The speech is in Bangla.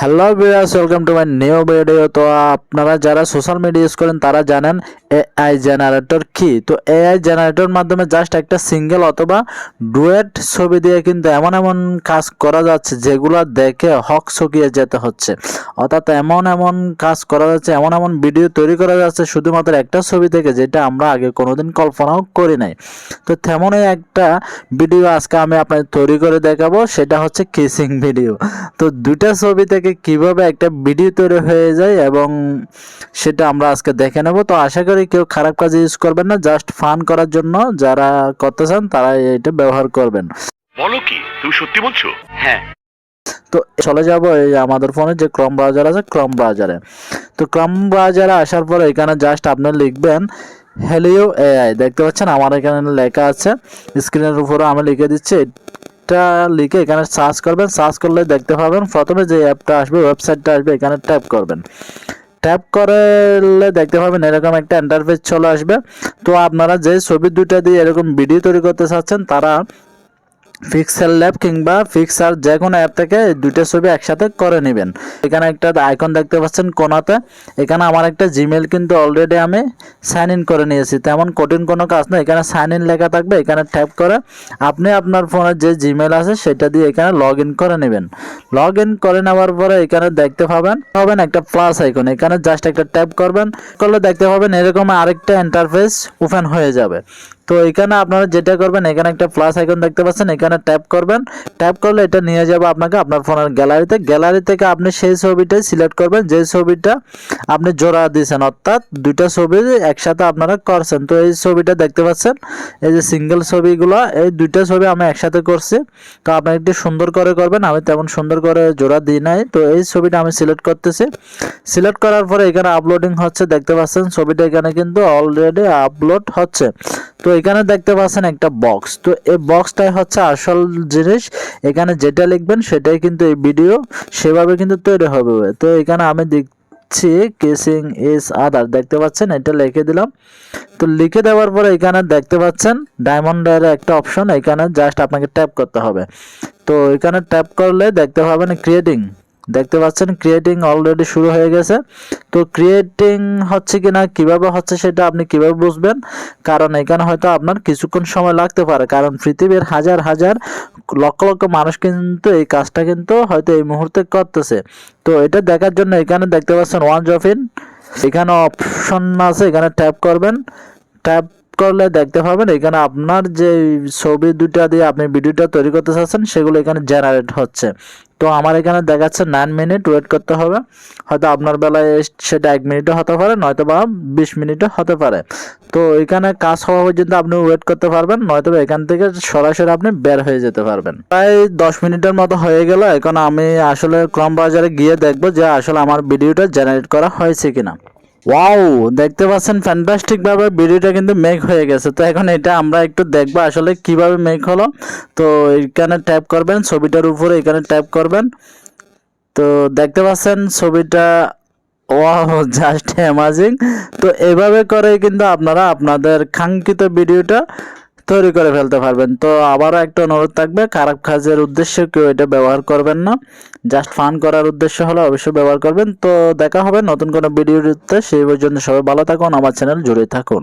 Hello viewers welcome to my new video তো আপনারা যারা সোশ্যাল মিডিয়া ইউজ করেন, তারা জানেন এআই জেনারেটর কি? তো এআই জেনারেটর মাধ্যমে জাস্ট একটা সিঙ্গেল অথবা ডুয়েট ছবি দিয়ে কিন্তু এমন এমন কাজ করা যাচ্ছে যেগুলো দেখে হক চকিয়ে যেতে হচ্ছে। অর্থাৎ এমন এমন কাজ করা যাচ্ছে, এমন এমন ভিডিও তৈরি করা যাচ্ছে শুধুমাত্র একটা ছবি থেকে যেটা আমরা আগে কোনোদিন কল্পনাও করি নাই। তো তেমনই একটা ভিডিও আজকে আমি আপনাদের তৈরি করে দেখাবো, সেটা হচ্ছে কিসিং ভিডিও তো দুইটা ছবি থেকে কীভাবে একটা ভিডিও তৈরি হয়ে যায় এবং সেটা আমরা আজকে দেখে নেব। তো আশা করি কেউ খারাপ কাজে ইউজ করবেন না জাস্ট ফান করার জন্য যারা করতে চান তারা এটা ব্যবহার করবেন। বলো কি তুমি সত্যি বলছো? হ্যাঁ। তো চলে যাব এই আমাদের ফোনে যে ক্রম ব্রাউজার আছে ক্রম ব্রাউজারে। তো ক্রম ব্রাউজারে আসার পরে এখানে জাস্ট আপনি লিখবেন হেলিও এআই দেখতে পাচ্ছেন? আমার এখানে লেখা আছে স্ক্রিনের উপরে আমি লিখে দিচ্ছি এটা লিখে এখানে সার্চ করবেন সার্চ করলে দেখতে পাবেন প্রথমে যে অ্যাপটা আসবে ওয়েবসাইটটা আসবে, এখানে ট্যাপ করবেন। ট্যাপ করলে দেখতে পাবেন এরকম একটা ইন্টারফেস চলে আসবে। তো আপনারা যে ছবি দুইটা দিয়ে এরকম ভিডিও তৈরি করতে চাচ্ছেন, তারা পিক্সেল ল্যাব কিংবা পিক্সার যে কোনো অ্যাপ থেকে দুইটা ছবি একসাথে করে নেবেন। এখানে একটা আইকন দেখতে পাচ্ছেন কোনাতে। এখানে আমার একটা জিমেল কিন্তু অলরেডি আমি সাইন ইন করে নিয়েছি। তেমন কঠিন কোনো কাজ না এখানে সাইন ইন লেখা থাকবে। এখানে ট্যাপ করে আপনি আপনার ফোনে যে জিমেল আছে সেটা দিয়ে এখানে লগ ইন করে নেবেন। লগ ইন করে নেওয়ার পরে এখানে দেখতে পাবেন পাবেন একটা প্লাস আইকন এখানে জাস্ট একটা ট্যাপ করবেন। করলে দেখতে পাবেন এরকম আরেকটা ইন্টারফেস ওপেন হয়ে যাবে। তো এখানে আপনারা যেটা করবেন, এখানে একটা প্লাস আইকন দেখতে পাচ্ছেন, এখানে ট্যাপ করবেন। ট্যাপ করলে এটা নিয়ে যাবে আপনাকে আপনার ফোনের গ্যালারিতে গ্যালারি থেকে আপনি সেই ছবিটাই সিলেক্ট করবেন, যে ছবিটা আপনি জোড়া দিয়েছেন, অর্থাৎ দুইটা ছবি একসাথে আপনারা করছেন। তো এই ছবিটা দেখতে পাচ্ছেন, এই যে সিঙ্গেল ছবিগুলো, এই দুইটা ছবি আমি একসাথে করছি। তো আপনারা একটু সুন্দর করে করবেন, আমি তেমন সুন্দর করে জোড়া দিই নাই। তো এই ছবিটা আমি সিলেক্ট করতেছি। সিলেক্ট করার পরে এখানে আপলোডিং হচ্ছে, দেখতে পাচ্ছেন, ছবিটা এখানে কিন্তু অলরেডি আপলোড হচ্ছে। তো এখানে দেখতে পাচ্ছেন একটা বক্স তো এই বক্সটাই হচ্ছে আসল জিনিস। এখানে যেটা লিখবেন সেটাই কিন্তু এই ভিডিও সেভাবে কিন্তু তৈরি হবে। তো এখানে আমি দেখছি কেসিং এস আদার দেখতে পাচ্ছেন? এটা লিখে দিলাম। তো লিখে দেওয়ার পরে এখানে দেখতে পাচ্ছেন ডায়মন্ডের একটা অপশন এখানে জাস্ট আপনাকে ট্যাপ করতে হবে। তো এখানে ট্যাপ করলে দেখতে পাবেন ক্রিয়েটিং দেখতে পাচ্ছেন ক্রিয়েটিং অলরেডি শুরু হয়ে গেছে। তো ক্রিয়েটিং হচ্ছে কিনা, কীভাবে হচ্ছে সেটা আপনি কীভাবে বুঝবেন? কারণ এখানে হয়তো আপনার কিছুক্ষণ সময় লাগতে পারে, কারণ পৃথিবীর হাজার হাজার লক্ষ লক্ষ মানুষ কিন্তু এই কাজটা কিন্তু হয়তো এই মুহূর্তে করতেছে। তো এটা দেখার জন্য এখানে দেখতে পাচ্ছেন ওয়ান জফিন এখানে অপশন আছে, এখানে ট্যাপ করবেন। ট্যাপ করলে দেখতে পাবেন, এখানে আপনার যে ছবি দুটা দিয়ে আপনি ভিডিওটা তৈরি করতে চাচ্ছেন, সেগুলো এখানে জেনারেট হচ্ছে। তো আমার এখানে দেখাচ্ছে নাইন মিনিট ওয়েট করতে হবে। হয়তো আপনার বেলায় সেটা এক মিনিটও হতে পারে, নয়তো বা বিশ মিনিটও হতে পারে। তো এখানে কাজ হওয়া পর্যন্ত আপনি ওয়েট করতে পারবেন, নয়তো এখান থেকে সরাসরি আপনি বের হয়ে যেতে পারবেন। প্রায় দশ মিনিটের মতো হয়ে গেল, এখন আমি আসলে ক্রম বাজারে গিয়ে দেখব যে আসলে আমার ভিডিওটা জেনারেট করা হয়েছে কিনা। ওয়াও দেখতে পাচ্ছেন ফ্যান্টাস্টিক ভাবে ভিডিওটা কিন্তু মেক হয়ে গেছে। তো এখন এটা আমরা একটু দেখব আসলে কীভাবে মেক হলো। তো এখানে ট্যাপ করবেন, ছবিটার উপরে এখানে ট্যাপ করবেন। তো দেখতে পাচ্ছেন ছবিটা ওয়াও জাস্ট অ্যামাজিং তো এভাবে করে কিন্তু আপনারা আপনাদের কাঙ্ক্ষিত ভিডিওটা তৈরি করে ফেলতে পারবেন। তো আবারও একটা অনুরোধ থাকবে, খারাপ কাজের উদ্দেশ্যে কেউ এটা ব্যবহার করবেন না। জাস্ট ফান করার উদ্দেশ্য হলে অবশ্যই ব্যবহার করবেন। তো দেখা হবে নতুন কোনো ভিডিওতে সেই পর্যন্ত সবাই ভালো থাকুন, আমার চ্যানেল জুড়ে থাকুন।